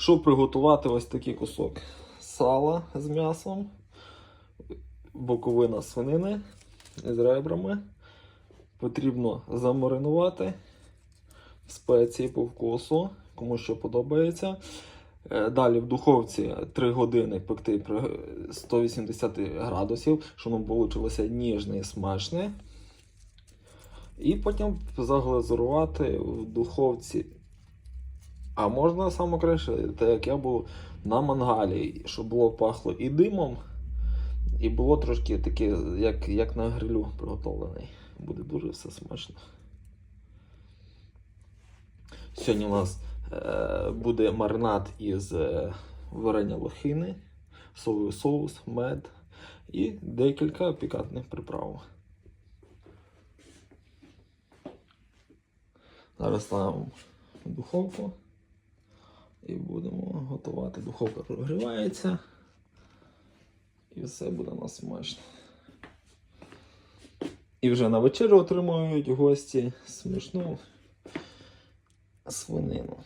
Щоб приготувати ось такий кусок сала з м'ясом, боковина свинини з ребрами. Потрібно замаринувати спеції по вкусу, кому що подобається. Е, Далі в духовці 3 години пекти при 180 градусів, щоб воно вийшло ніжне і смачне. І потім заглазурувати в духовці. А можна саме краще, так як я був на мангалі, щоб було пахло і димом, і було трошки таке, як, як на грилю приготовлений. Буде дуже все смачно. Сьогодні у нас е, буде маринад із е, варення лохини, соєвий соус, мед і декілька пікантних приправ. Зараз ставимо в духовку і будемо готувати. Духовка прогрівається. І все буде у нас смачно. І вже на вечерю отримують гості смішну свинину.